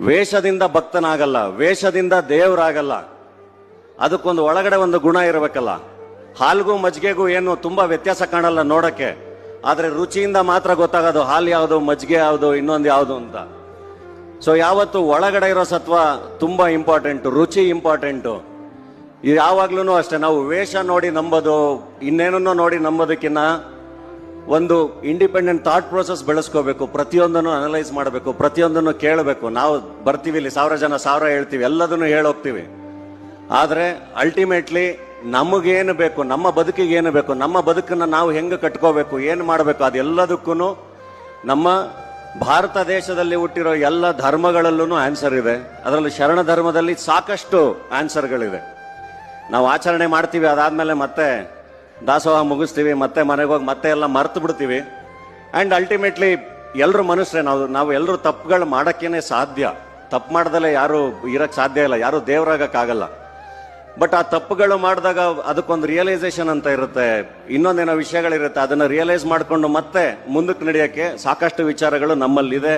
ವೇಷದಿಂದ ಭಕ್ತನಾಗಲ್ಲ, ವೇಷದಿಂದ ದೇವರಾಗಲ್ಲ. ಅದಕ್ಕೊಂದು ಒಳಗಡೆ ಒಂದು ಗುಣ ಇರಬೇಕಲ್ಲ. ಹಾಲ್ಗೂ ಮಜ್ಜಿಗೆಗೂ ಏನು ತುಂಬಾ ವ್ಯತ್ಯಾಸ ಕಾಣಲ್ಲ ನೋಡಕ್ಕೆ. ಆದರೆ ರುಚಿಯಿಂದ ಮಾತ್ರ ಗೊತ್ತಾಗೋದು ಹಾಲು ಯಾವುದು ಮಜ್ಜಿಗೆ ಯಾವುದು, ಇನ್ನೊಂದು ಯಾವುದು ಅಂತ. ಸೊ ಯಾವತ್ತು ಒಳಗಡೆ ಇರೋ ಸತ್ವ ತುಂಬಾ ಇಂಪಾರ್ಟೆಂಟ್ ರುಚಿ ಇಂಪಾರ್ಟೆಂಟು ಯಾವಾಗ್ಲೂ ಅಷ್ಟೇ, ನಾವು ವೇಷ ನೋಡಿ ನಂಬೋದು, ಇನ್ನೇನನ್ನೋ ನೋಡಿ ನಂಬೋದಕ್ಕಿಂತ ಒಂದು ಇಂಡಿಪೆಂಡೆಂಟ್ ಥಾಟ್ ಪ್ರೋಸೆಸ್ ಬೆಳೆಸ್ಕೋಬೇಕು, ಪ್ರತಿಯೊಂದನ್ನು ಅನಲೈಸ್ ಮಾಡಬೇಕು, ಪ್ರತಿಯೊಂದನ್ನು ಕೇಳಬೇಕು. ನಾವು ಬರ್ತೀವಿ ಇಲ್ಲಿ, ಸಾವಿರ ಜನ ಸಾವಿರ ಹೇಳ್ತೀವಿ, ಎಲ್ಲದನ್ನು ಹೇಳೋಗ್ತೀವಿ. ಆದರೆ ಅಲ್ಟಿಮೇಟ್ಲಿ ನಮಗೇನು ಬೇಕು, ನಮ್ಮ ಬದುಕಿಗೆ ಏನು ಬೇಕು, ನಮ್ಮ ಬದುಕನ್ನು ನಾವು ಹೆಂಗೆ ಕಟ್ಕೋಬೇಕು, ಏನು ಮಾಡಬೇಕು ಅದೆಲ್ಲದಕ್ಕೂ ನಮ್ಮ ಭಾರತ ದೇಶದಲ್ಲಿ ಹುಟ್ಟಿರೋ ಎಲ್ಲ ಧರ್ಮಗಳಲ್ಲೂ ಆನ್ಸರ್ ಇದೆ. ಅದರಲ್ಲಿ ಶರಣ ಧರ್ಮದಲ್ಲಿ ಸಾಕಷ್ಟು ಆನ್ಸರ್ಗಳಿದೆ ನಾವು ಆಚರಣೆ ಮಾಡ್ತೀವಿ, ಅದಾದಮೇಲೆ ಮತ್ತೆ ದಾಸೋಹ ಮುಗಿಸ್ತೀವಿ, ಮತ್ತೆ ಮನೆಗೆ ಹೋಗಿ ಮತ್ತೆ ಎಲ್ಲ ಮರ್ತು ಬಿಡ್ತೀವಿ. ಆ್ಯಂಡ್ ಅಲ್ಟಿಮೇಟ್ಲಿ ಎಲ್ಲರೂ ಮನುಷ್ಯರೇ, ನಾವು ನಾವು ಎಲ್ಲರೂ ತಪ್ಪುಗಳು ಮಾಡೋಕ್ಕೇನೆ ಸಾಧ್ಯ. ತಪ್ಪು ಮಾಡ್ದಲೆ ಯಾರು ಇರೋಕ್ಕೆ ಸಾಧ್ಯ ಇಲ್ಲ, ಯಾರು ದೇವರಾಗಕ್ಕಾಗಲ್ಲ. ಬಟ್ ಆ ತಪ್ಪುಗಳು ಮಾಡಿದಾಗ ಅದಕ್ಕೊಂದು ರಿಯಲೈಸೇಷನ್ ಅಂತ ಇರುತ್ತೆ. ಇನ್ನೊಂದೇನೋ ವಿಷಯಗಳಿರುತ್ತೆ, ಅದನ್ನು ರಿಯಲೈಸ್ ಮಾಡಿಕೊಂಡು ಮತ್ತೆ ಮುಂದಕ್ಕೆ ನಡೆಯೋಕ್ಕೆ ಸಾಕಷ್ಟು ವಿಚಾರಗಳು ನಮ್ಮಲ್ಲಿದೆ.